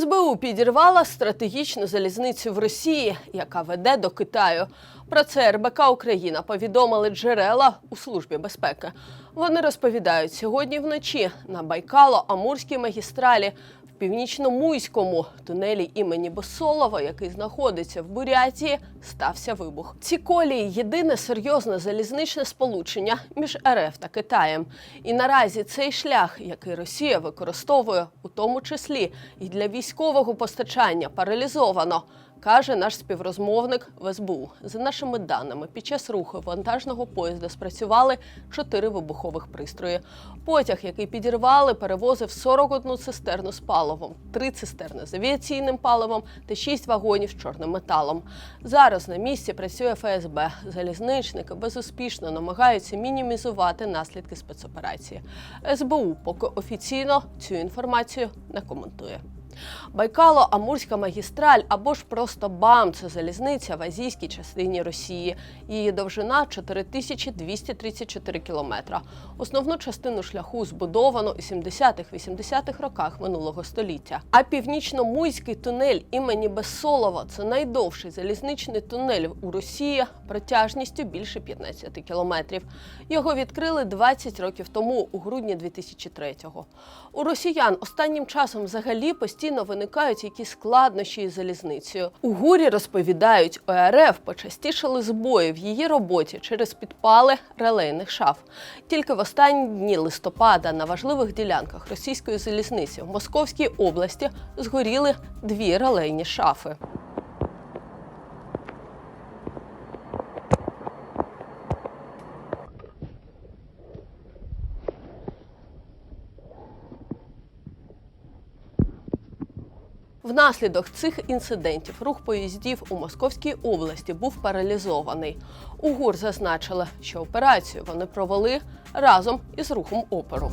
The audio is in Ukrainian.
СБУ підірвала стратегічну залізницю в Росії, яка веде до Китаю. Про це РБК Україна повідомили джерела у службі безпеки. Вони розповідають, сьогодні вночі на Байкало-Амурській магістралі північно-муйському тунелі імені Босолова, який знаходиться в Бурятії, стався вибух. Ці колії єдине серйозне залізничне сполучення між РФ та Китаєм. І наразі цей шлях, який Росія використовує, у тому числі і для військового постачання, паралізовано. Каже наш співрозмовник в СБУ. За нашими даними, під час руху вантажного поїзда спрацювали чотири вибухових пристрої. Потяг, який підірвали, перевозив 41 цистерну з паливом, три цистерни з авіаційним паливом та шість вагонів з чорним металом. Зараз на місці працює ФСБ. Залізничники безуспішно намагаються мінімізувати наслідки спецоперації. СБУ поки офіційно цю інформацію не коментує. Байкало-Амурська магістраль або ж просто БАМ це залізниця в азійській частині Росії. Її довжина 4234 кілометра. Основну частину шляху збудовано у 70-80-х роках минулого століття. А північно-муйський тунель імені Безсолова це найдовший залізничний тунель у Росії протяжністю більше 15 кілометрів. Його відкрили 20 років тому, у грудні 2003-го. У росіян останнім часом взагалі постійно виникають якісь складнощі із залізницею. У гурі розповідають, ОРФ почастішали збої в її роботі через підпали релейних шаф. Тільки в останні дні листопада на важливих ділянках російської залізниці в Московській області згоріли дві релейні шафи. Внаслідок цих інцидентів рух поїздів у Московській області був паралізований. У ГУР зазначили, що операцію вони провели разом із рухом опору.